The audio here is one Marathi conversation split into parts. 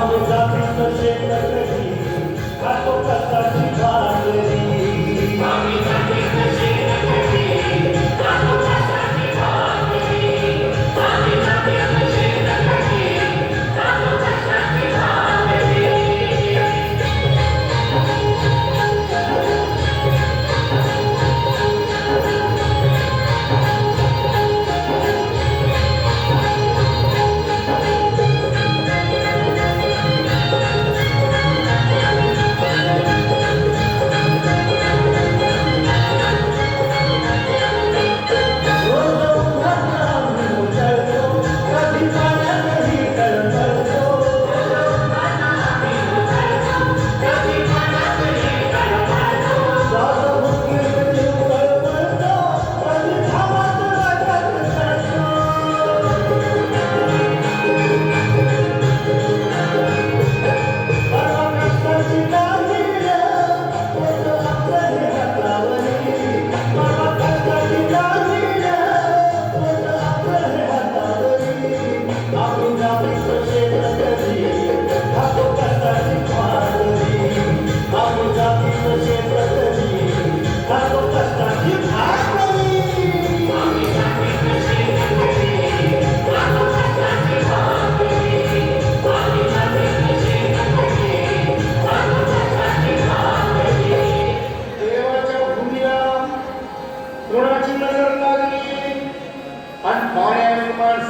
Zabić, zabić, do ciebie krwi, a to czas tak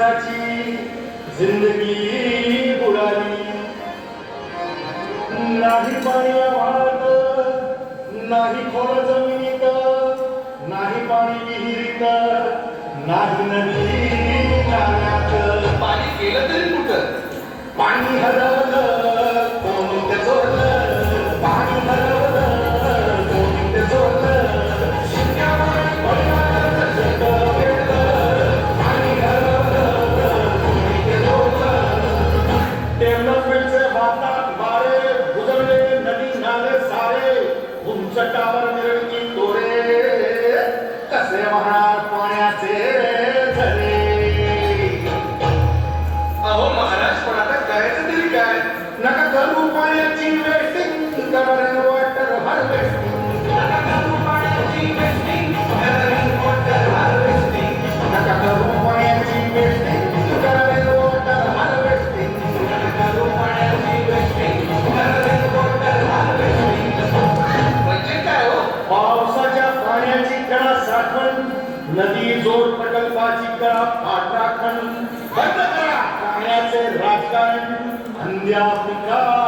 माणसाची जिंदगी बुडाली नाही पाणी वाहत नाही खोल जमिनीत नाही पाणी विहिरीत శ్రీమహారాజ్ नदी जोड प्रकल्पाची करा पाठराखण बंद करा. पाण्याचे राजकारण अंध्या पिका